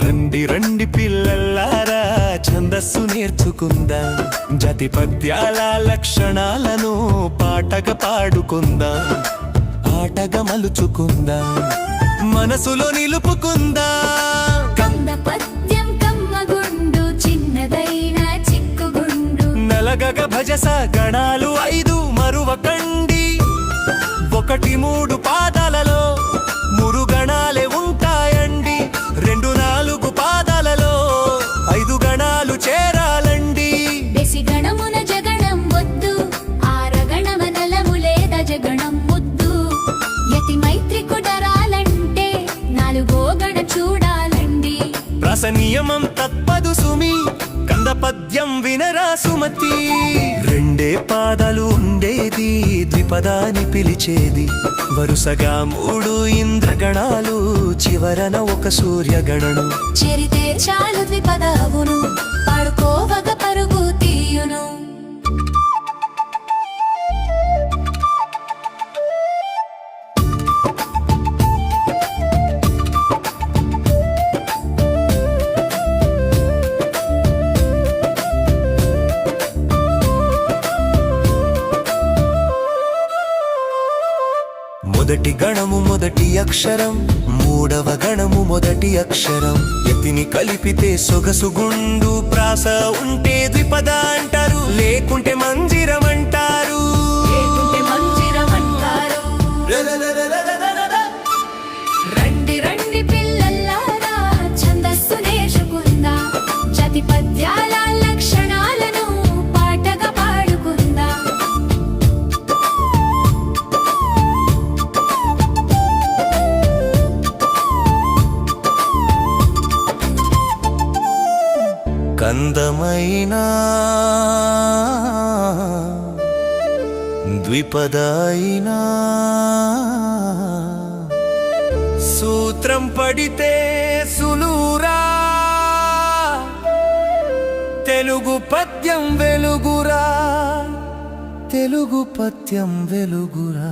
రండి రండి పిల్లల్లారా ఛందస్సు నేర్చుకుందాం జతి పద్యాల లక్షణాలను పాటగా పాడుకుందాం ఆటగా మలుచుకుందాం మనసులో నిలుపుకుందాం భజస గణాలు ఐదు మరువకండి. ఒకటి మూడు పాదాలలో మూడు గణాలే ఉంటాయండి. రెండు నాలుగు పాదాలలో ఐదు గణాలు చేరాలండి. గణమున జగణం వద్దు ఆరగణమ నలము లేదా జగణం ముద్దు. యతి మైత్రి కుడరాలంటే నాలుగో గణ చూడాలండి. రస నియమం తప్పదు సుమి కంద పద్యం వినరా సుమతి. రెండే పాదాలు ఉండేది ద్విపదాని పిలిచేది. వరుసగా మూడు ఇంద్రగణాలు చివరన ఒక సూర్యగణను. చెరితే చాలు ద్విపదావును. మొదటి గణము మొదటి అక్షరం మూడవ గణము మొదటి అక్షరం. ఎతిని కలిపితే సొగసు గుండు ప్రాస ఉంటే ద్విపద అంటారు. లేకుంటే మంజిరం కందమైనా ద్విపదైనా సూత్రం పడితే సులూరా తెలుగు పద్యం వెలుగురా తెలుగు పద్యం వెలుగురా.